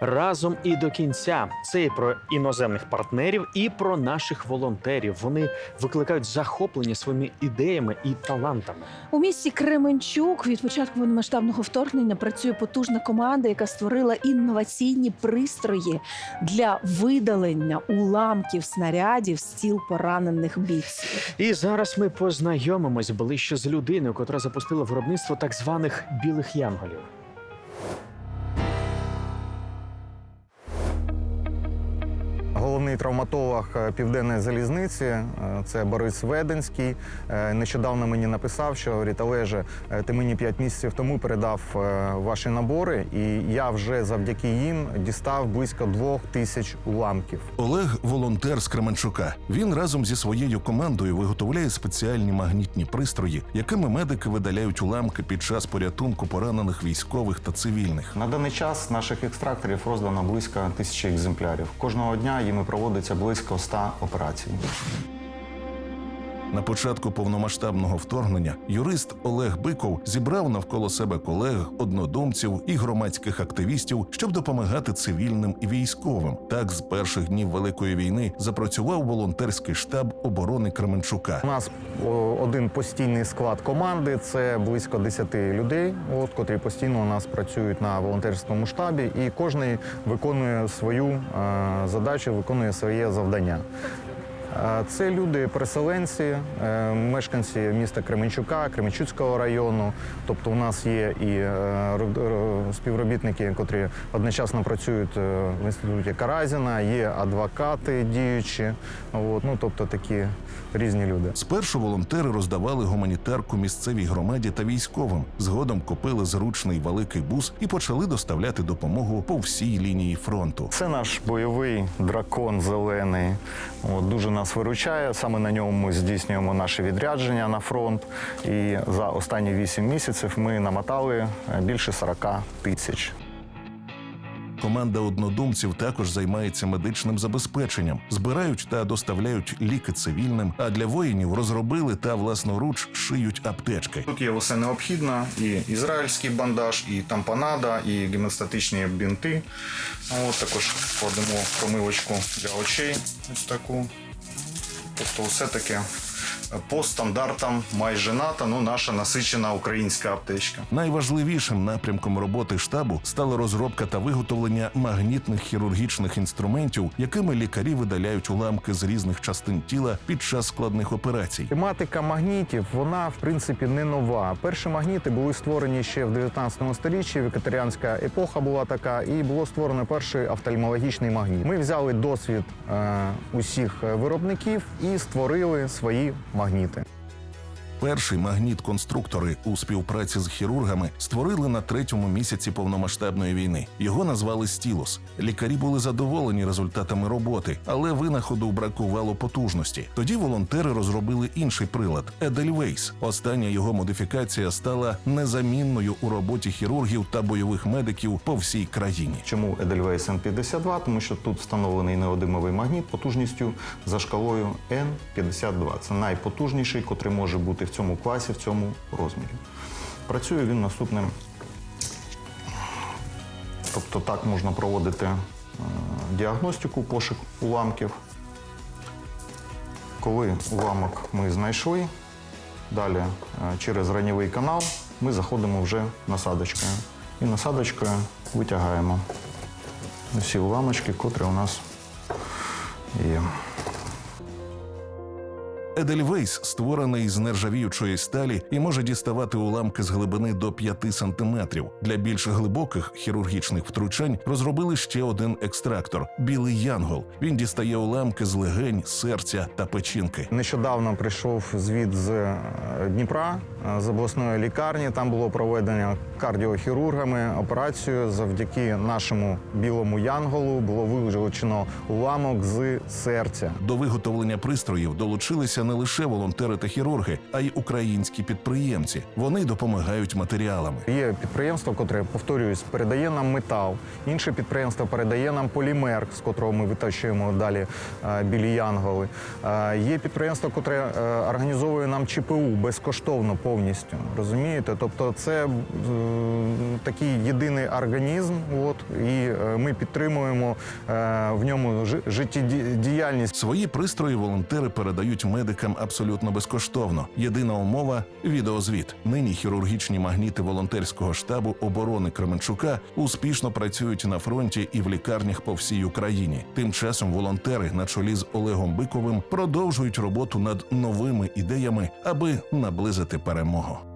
разом і до кінця. Це і про іноземних партнерів, і про наших волонтерів. Вони викликають захоплення своїми ідеями і талантами. У місті Кременчук від початку повномасштабного вторгнення працює потужна команда, яка створила інноваційні пристрої для видалення уламків снарядів з тіл поранених бійців. І зараз ми познайомимось ближче з людиною, котра запустила виробництво так званих білих янголів. Головний травматолог е, південної залізниці е, це Борис Веденський. Е, Нещодавно мені написав, що говорить, Олеже, е, ти мені 5 місяців тому передав ваші набори, і я вже завдяки їм дістав близько двох тисяч уламків. Олег волонтер з Кременчука. Він разом зі своєю командою виготовляє спеціальні магнітні пристрої, якими медики видаляють уламки під час порятунку поранених військових та цивільних. На даний час наших екстракторів роздано близько тисячі екземплярів. Кожного дня їми проводиться близько 100 операцій. На початку повномасштабного вторгнення юрист Олег Биков зібрав навколо себе колег, однодумців і громадських активістів, щоб допомагати цивільним і військовим. Так, з перших днів великої війни запрацював волонтерський штаб оборони Кременчука. У нас один постійний склад команди це близько 10 людей, от, котрі постійно у нас працюють на волонтерському штабі, і кожен виконує свою е, задачу, виконує своє завдання. Це люди переселенці, е, мешканці міста Кременчука, Кременчуцького району. Тобто, у нас є і е, ро- ро- співробітники, котрі одночасно працюють е, в інституті Каразіна, є адвокати діючі. От, ну, тобто такі різні люди. Спершу волонтери роздавали гуманітарку місцевій громаді та військовим. Згодом купили зручний великий бус і почали доставляти допомогу по всій лінії фронту. Це наш бойовий дракон зелений. От, дуже нас виручає. Саме на ньому ми здійснюємо наші відрядження на фронт. І за останні 8 місяців ми намотали е, більше 40 тисяч. Команда однодумців також займається медичним забезпеченням, збирають та доставляють ліки цивільним. А для воїнів розробили та власноруч шиють аптечки. Тут є усе необхідне: і ізраїльський бандаж, і тампонада, і гемостатичні бінти. От також кладемо промивочку для очей. Ось таку. Тобто, все таке по стандартам майже НАТО, ну наша насичена українська аптечка. Найважливішим напрямком роботи штабу стала розробка та виготовлення магнітних хірургічних інструментів, якими лікарі видаляють уламки з різних частин тіла під час складних операцій. Тематика магнітів, вона в принципі не нова. Перші магніти були створені ще в 19 столітті. Вегетаріанська епоха була така, і було створено перший офтальмологічний магніт. Ми взяли досвід е, усіх е, виробників і створили свої магніти. Магніти. Перший магніт-конструктори у співпраці з хірургами створили на третьому місяці повномасштабної війни. Його назвали Стілос. Лікарі були задоволені результатами роботи, але винаходу бракувало потужності. Тоді волонтери розробили інший прилад Едельвейс. Остання його модифікація стала незамінною у роботі хірургів та бойових медиків по всій країні. Чому Edelweiss N52? Тому що тут встановлений неодимовий магніт потужністю за шкалою N52. Це найпотужніший, котрий може бути в цьому класі, в цьому розмірі. Працює він наступним. Тобто так можна проводити е, діагностику, пошук уламків. Коли уламок ми знайшли, далі е, через ранєвий канал ми заходимо вже насадочкою. І насадочкою витягаємо всі уламочки, котрі у нас є. Едельвейс створений з нержавіючої сталі і може діставати уламки з глибини до 5 сантиметрів. Для більш глибоких хірургічних втручань розробили ще один екстрактор білий янгол. Він дістає уламки з легень, серця та печінки. Нещодавно прийшов звіт з е, Дніпра, е, з обласної лікарні. Там було проведено кардіохірургами операцію. Завдяки нашому білому янголу було вилучено уламок з серця. До виготовлення пристроїв долучилися долучаються не лише волонтери та хірурги, а й українські підприємці. Вони допомагають матеріалами. Є підприємство, котре повторююсь, передає нам метал. Інше підприємство передає нам полімер, з котрого ми витащуємо далі е, білі янголи. Е, Є підприємство, котре е, організовує нам ЧПУ безкоштовно повністю. Розумієте? Тобто, це е, такий єдиний організм. От і ми підтримуємо е, в ньому життєдіяльність. Свої пристрої волонтери передають медикам абсолютно безкоштовно. Єдина умова відеозвіт. Нині хірургічні магніти волонтерського штабу оборони Кременчука успішно працюють на фронті і в лікарнях по всій Україні. Тим часом волонтери на чолі з Олегом Биковим продовжують роботу над новими ідеями, аби наблизити перемогу.